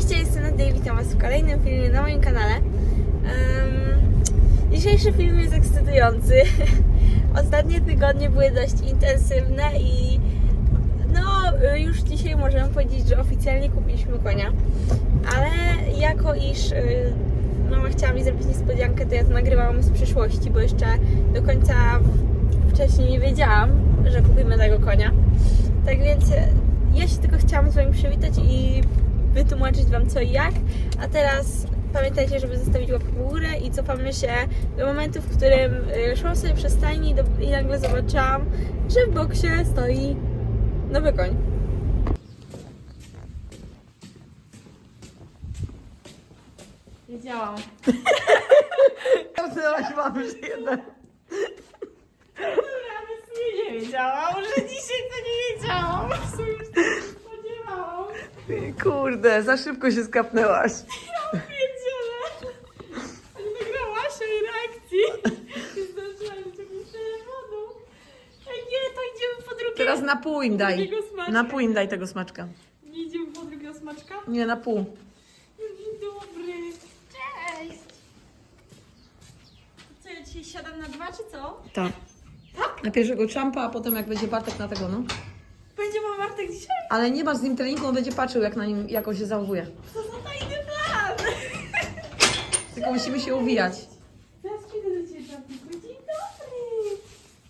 Cześć, ja jestem Nadia i witam Was w kolejnym filmie na moim kanale. Em, dzisiejszy film jest ekscytujący. Ostatnie tygodnie były dość intensywne i no już dzisiaj możemy powiedzieć, że oficjalnie kupiliśmy konia. Ale jako iż y, mama chciała mi zrobić niespodziankę, to ja to nagrywałam z przyszłości, bo jeszcze do końca wcześniej nie wiedziałam, że kupimy tego konia. Tak więc ja się tylko chciałam z Wami przywitać i wytłumaczyć Wam co i jak. A teraz pamiętajcie, żeby zostawić łapkę w górę i cofamy się do momentu, w którym y, szłam sobie przez stajni do- i nagle zobaczyłam, że w boksie stoi nowy koń. Wiedziałam. Kapnęłaś mamy, że jeden. Nawet nie wiedziałam, że dzisiaj to nie wiedziałam. W sumie już tego nie spodziewałam. Kurde, za szybko się skapnęłaś. A nie nagrałaś mojej reakcji. Nie zdążyłam wyciągnąć telefonu. Ej, nie, to idziemy po drugie. Teraz na pół im daj. Drugiego smaczka. Na pół im daj tego smaczka. Nie idziemy po drugiego smaczka? Nie, na pół. Dzień dobry. Cześć. Co, ja dzisiaj siadam na dwa, czy co? Tak. Na pierwszego czampa, a potem jak będzie Bartek na tego, no. Będzie mam Martek dzisiaj? Ale nie masz z nim treningu, on będzie patrzył jak na nim, jak on się zachowuje. Co za tajny plan. Tylko musimy się uwijać. Zaraz przyjdę do Ciebie. Dzień dobry.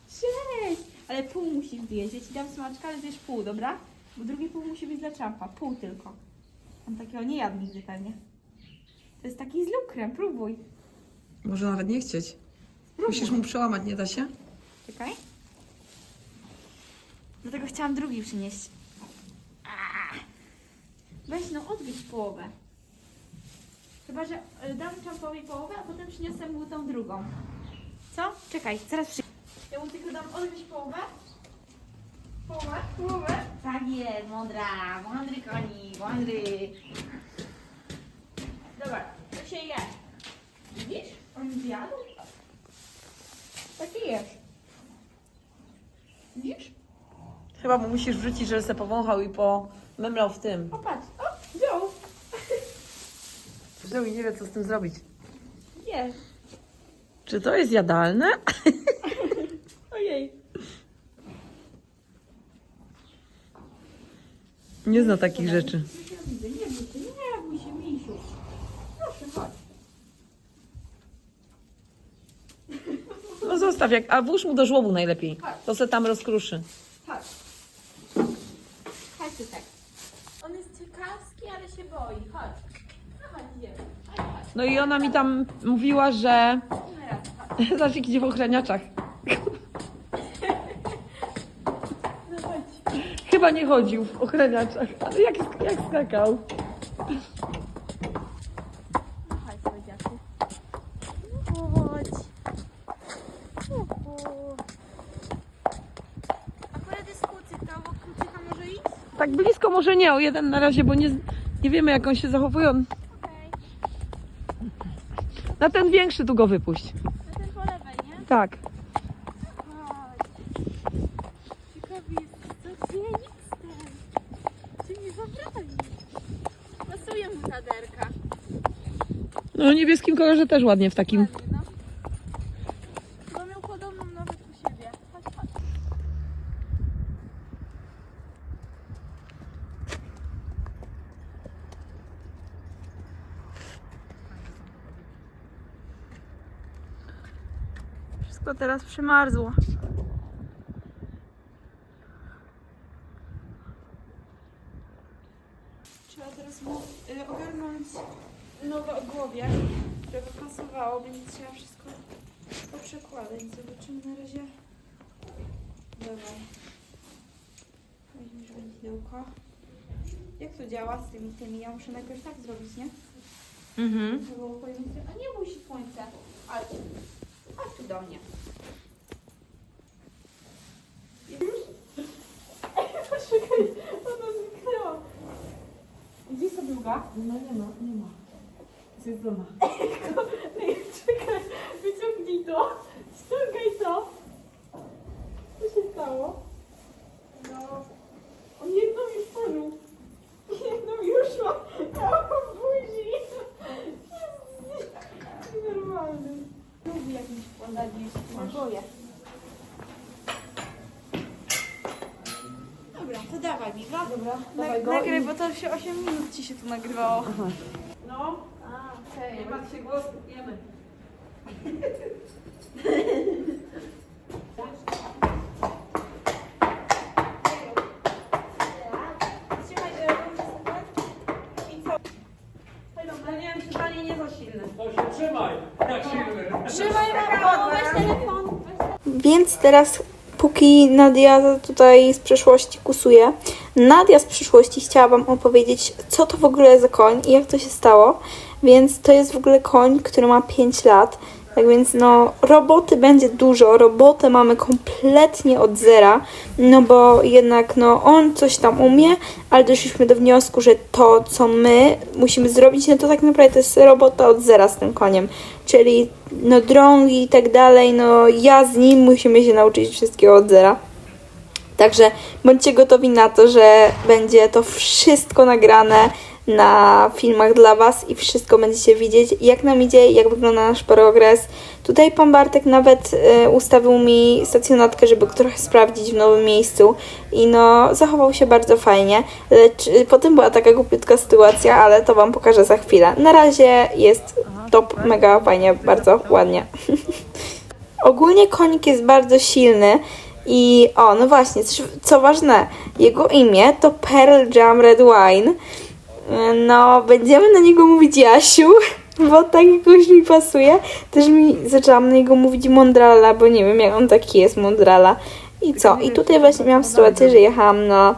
Cześć. Ale pół musisz zjeść. Ja Ci dam smaczka, ale zjesz pół, dobra? Bo drugie pół musi być dla czampa. Pół tylko. On takiego nie jadł nigdy pewnie. To jest taki z lukrem. Próbuj. Może nawet nie chcieć. Musisz mu przełamać, nie da się? Czekaj. Dlatego chciałam drugi przynieść. Weź no, odgryź połowę. Chyba, że y, dam czampowi połowę, a potem przyniosę mu tą drugą. Co? Czekaj, zaraz przy... Ja mu tylko dam odgryźć połowę. Połowę? Połowę? Tak jest, mądra. Mądry konik, mądry. Dobra, to się je. Widzisz? On zjadł. Taki jest. Widzisz? Chyba mu musisz wrzucić, że se powąchał i pomemlał w tym. Popatrz. O, wziął. Zresztą nie wie, co z tym zrobić. Jest. Czy to jest jadalne? Ojej. Nie zna takich rzeczy. Nie bój się, nie bój się, misiu. Proszę, chodź. No zostaw, jak, a włóż mu do żłobu najlepiej. To se tam rozkruszy. Chodź. Chodź tutaj. On jest ciekawski, ale się boi. Chodź. No i ona mi tam mówiła, że... Jak idzie w ochraniaczach. Chyba nie chodził w ochraniaczach, ale jak, jak skakał. Iść? Tak blisko może nie, o jeden na razie, bo nie, nie wiemy jak on się zachowuje. On-. Na ten większy tu go wypuść. Na ten po lewej, nie? Tak. Chodź. Ciekawy jest, co dzieje. Czy nie zabroni? Pasuje mu naderka. No o niebieskim kolorze też ładnie w takim. Ładnie, no. Bo miał podobną nawet u siebie. Chodź, chodź. Wszystko teraz przymarzło. Trzeba teraz y, ogarnąć nowe ogłowie, które by pasowało, więc trzeba wszystko poprzekładać. Zobaczymy na razie. Dawaj. Weźmiesz wędzidełko. Jak to działa z tymi tymi? Ja muszę najpierw tak zrobić, nie? Mhm. Żeby było. A nie bój się słońca. Chodź. Chodź tu do mnie. Poczekaj, ona zniknęła. Gdzie jest ta druga? No nie ma, nie ma. Jest doma. Ej, czekaj, wyciągnij to. Ściągaj to. Co się stało? No. On jedną już poniósł. Jedną już ma. Ja Dobra, Na, nagraj, bo to się 8 minut ci się tu nagrywało. No, A, okej. nie patrz się głos, kupujemy. Trzymaj, że I co? No nie wiem, czy panie nie za silne. To się trzymaj, jak silny. Trzymaj weź telefon. Więc teraz, póki Nadia tutaj z przeszłości kusuje, Nadia z przyszłości chciała Wam opowiedzieć, co to w ogóle za koń i jak to się stało. Więc to jest w ogóle koń, który ma 5 lat. Tak więc no, roboty będzie dużo, robotę mamy kompletnie od zera, no bo jednak no on coś tam umie, ale doszliśmy do wniosku, że to co my musimy zrobić, no to tak naprawdę to jest robota od zera z tym koniem, czyli no drągi i tak dalej, no ja z nim musimy się nauczyć wszystkiego od zera. Także bądźcie gotowi na to, że będzie to wszystko nagrane na filmach dla Was i wszystko będziecie widzieć, jak nam idzie, jak wygląda nasz progres. Tutaj Pan Bartek nawet e, ustawił mi stacjonatkę, żeby trochę sprawdzić w nowym miejscu i no zachował się bardzo fajnie, lecz e, potem była taka głupiutka sytuacja, ale to Wam pokażę za chwilę. Na razie jest top, mega fajnie, bardzo ładnie. Ogólnie konik jest bardzo silny i o, no właśnie, co ważne, jego imię to Pearl Jam Red Wine. No, będziemy na niego mówić Jasiu, bo tak jakoś mi pasuje. Też mi zaczęłam na niego mówić Mondrala, bo nie wiem jak on taki jest, Mondrala. I co? I tutaj właśnie miałam sytuację, że jechałam na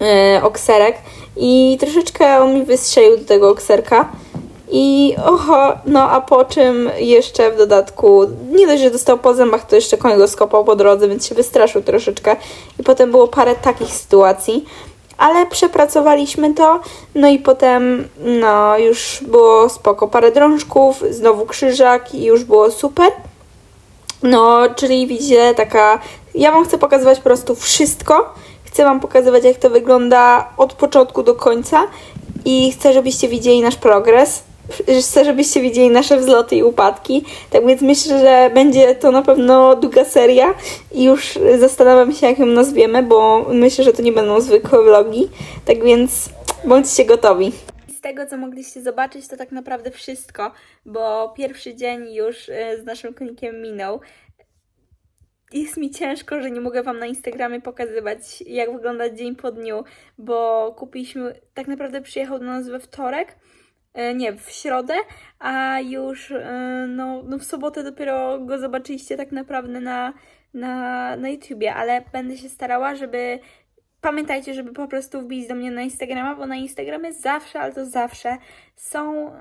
e, okserek i troszeczkę on mi wystrzelił do tego okserka. I oho, no a po czym jeszcze w dodatku, nie dość, że dostał po zębach, to jeszcze koń go skopał po drodze, więc się wystraszył troszeczkę. I potem było parę takich sytuacji, ale przepracowaliśmy to, no i potem no już było spoko, parę drążków, znowu krzyżak i już było super. No, czyli widzicie, taka. Ja Wam chcę pokazywać po prostu wszystko. Chcę Wam pokazywać, jak to wygląda od początku do końca i chcę, żebyście widzieli nasz progres. Żebyście widzieli nasze wzloty i upadki. Tak więc myślę, że będzie to na pewno długa seria i już zastanawiam się, jak ją nazwiemy, bo myślę, że to nie będą zwykłe vlogi. Tak więc bądźcie gotowi. Z tego, co mogliście zobaczyć, to tak naprawdę wszystko, bo pierwszy dzień już e, z naszym konikiem minął. Jest mi ciężko, że nie mogę Wam na Instagramie pokazywać, jak wygląda dzień po dniu, bo kupiliśmy, tak naprawdę przyjechał do nas we wtorek, nie, w środę, a już e, no, no w sobotę dopiero go zobaczyliście tak naprawdę na, na, na YouTubie, ale będę się starała, żeby Pamiętajcie, żeby po prostu wbić do mnie na Instagrama, bo na Instagramie zawsze, ale to zawsze są,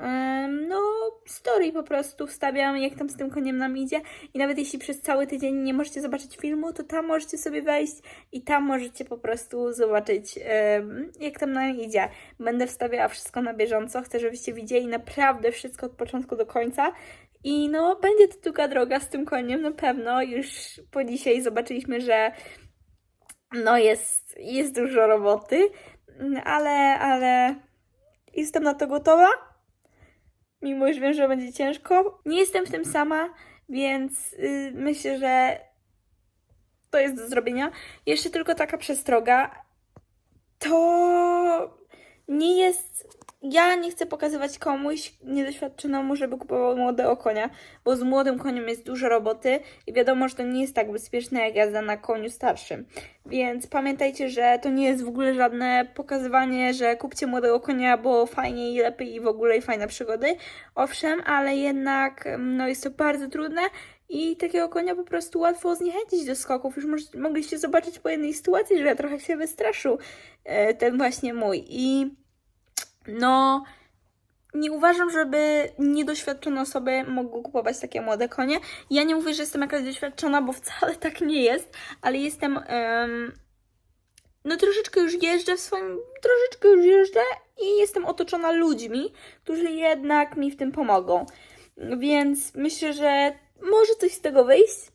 no, story po prostu wstawiam, jak tam z tym koniem nam idzie. I nawet jeśli przez cały tydzień nie możecie zobaczyć filmu, to tam możecie sobie wejść i tam możecie po prostu zobaczyć, jak tam nam idzie. Będę wstawiała wszystko na bieżąco, chcę, żebyście widzieli naprawdę wszystko od początku do końca. I no, będzie to długa droga z tym koniem, na pewno. Już po dzisiaj zobaczyliśmy, że no jest, jest dużo roboty, ale, ale jestem na to gotowa. Mimo, że wiem, że będzie ciężko. Nie jestem w tym sama, więc y, myślę, że to jest do zrobienia. Jeszcze tylko taka przestroga. To nie jest. Ja nie chcę pokazywać komuś niedoświadczonemu, żeby kupował młodego konia, bo z młodym koniem jest dużo roboty i wiadomo, że to nie jest tak bezpieczne jak jazda na koniu starszym. Więc pamiętajcie, że to nie jest w ogóle żadne pokazywanie, że kupcie młodego konia, bo fajnie i lepiej i w ogóle i fajne przygody. Owszem, ale jednak mm, no, jest to bardzo trudne i takiego konia po prostu łatwo zniechęcić do skoków. Już mogliście zobaczyć po jednej sytuacji, że trochę się wystraszył e, ten właśnie mój. I no, nie uważam, żeby niedoświadczone osoby mogły kupować takie młode konie. Ja nie mówię, że jestem jakaś doświadczona, bo wcale tak nie jest, ale jestem. em, no, troszeczkę już jeżdżę w swoim. Troszeczkę już jeżdżę i jestem otoczona ludźmi, którzy jednak mi w tym pomogą. Więc myślę, że może coś z tego wyjść.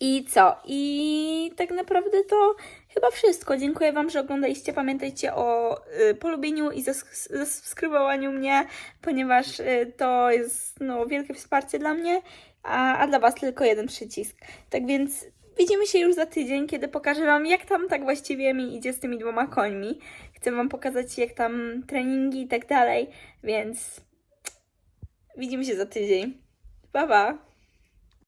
I co? I tak naprawdę to chyba wszystko. Dziękuję Wam, że oglądaliście. Pamiętajcie o y, polubieniu i zas- zasubskrybowaniu mnie, ponieważ y, to jest no, wielkie wsparcie dla mnie, a, a dla Was tylko jeden przycisk. Tak więc widzimy się już za tydzień, kiedy pokażę Wam, jak tam tak właściwie mi idzie z tymi dwoma końmi. Chcę Wam pokazać, jak tam treningi i tak dalej, więc widzimy się za tydzień. Pa, pa!